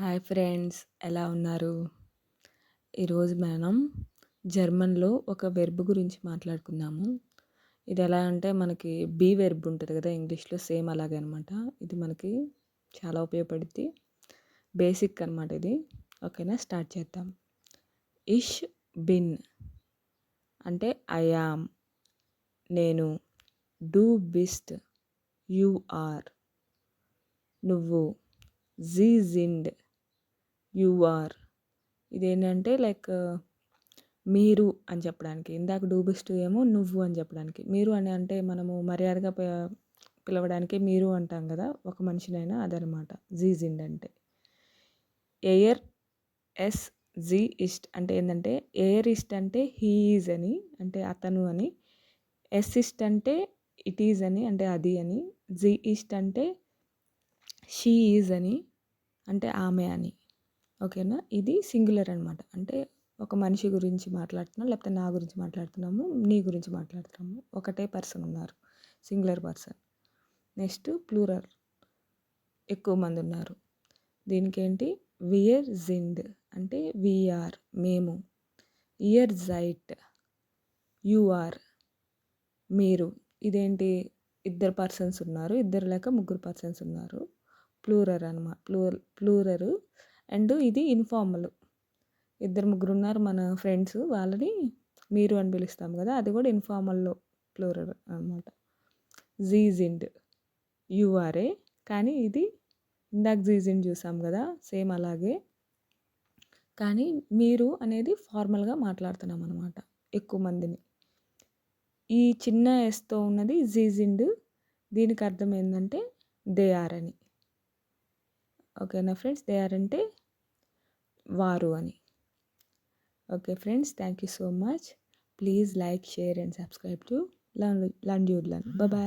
Hi friends ఎలా ఉన్నారు? ఈరోజు మనం జర్మన్లో ఒక వెర్బ్ గురించి మాట్లాడుకుందాము. ఇది ఎలా అంటే మనకి బీ వెర్బ్ ఉంటుంది కదా ఇంగ్లీష్లో సేమ్ అలాగే అనమాట ఇది మనకి చాలా ఉపయోగపడుద్ది. బేసిక్ అనమాట ఇది. ఓకేనా? స్టార్ట్ చేద్దాం. ఇష్ బిన్ అంటే ఐయామ్ నేను డూ బిస్ట్ యు ఆర్ నువ్వు జీజిండ్ యు ఆర్. ఇదేంటంటే లైక్ మీరు అని చెప్పడానికి ఇందాక డూబిస్టు ఏమో నువ్వు అని చెప్పడానికి. మీరు అని అంటే మనము మర్యాదగా పిలవడానికి మీరు అంటాం కదా ఒక మనిషినైనా అదనమాట. జీజిండ్ అంటే. ఎయర్ ఎస్ జీ ఇస్ట్ అంటే ఏంటంటే ఎయిర్ ఇస్ట్ అంటే హీ ఈజ్ అని అంటే అతను అని. ఎస్ ఇస్ట్ అంటే ఇట్ ఈజ్ అని అంటే అది అని. జీ ఇస్ట్ అంటే షీ ఈజ్ అని అంటే ఆమె అని. ఓకేనా? ఇది సింగులర్ అనమాట అంటే ఒక మనిషి గురించి మాట్లాడుతున్నాం లేకపోతే నా గురించి మాట్లాడుతున్నాము నీ గురించి మాట్లాడుతున్నాము. ఒకటే పర్సన్ ఉన్నారు సింగులర్ పర్సన్. Next plural. ఎక్కువ మంది ఉన్నారు. దీనికి ఏంటి వియర్ జిండ్. అంటే విఆర్ మేము. ఇయర్ జైట్. యూఆర్ మీరు. ఇదేంటి? ఇద్దరు పర్సన్స్ ఉన్నారు ఇద్దరు లేక ముగ్గురు పర్సన్స్ ఉన్నారు. ప్లూరర్ అనమాట ప్లూర్ ప్లూరరు అండ్ ఇది ఇన్ఫార్మల్. ఇద్దరు ముగ్గురు ఉన్నారు మన ఫ్రెండ్స్ వాళ్ళని మీరు అని పిలుస్తాం కదా అది కూడా ఇన్ఫార్మల్లో ప్లూరల్ అనమాట జీజిండ్ యూఆర్ఏ కానీ ఇది ఇందాక జీజిండ్ చూసాం కదా సేమ్ అలాగే. కానీ మీరు అనేది ఫార్మల్గా మాట్లాడుతున్నాం అనమాట ఎక్కువ మందిని. ఈ చిన్న ఎస్తో ఉన్నది జీజిండ్ దీనికి అర్థం ఏంటంటే దే ఆర్ అని. ఓకేనా ఫ్రెండ్స్? దే ఆర్ అంటే వారు అని. Okay friends thank you so much. Please like share and subscribe to learn learn your learn bye.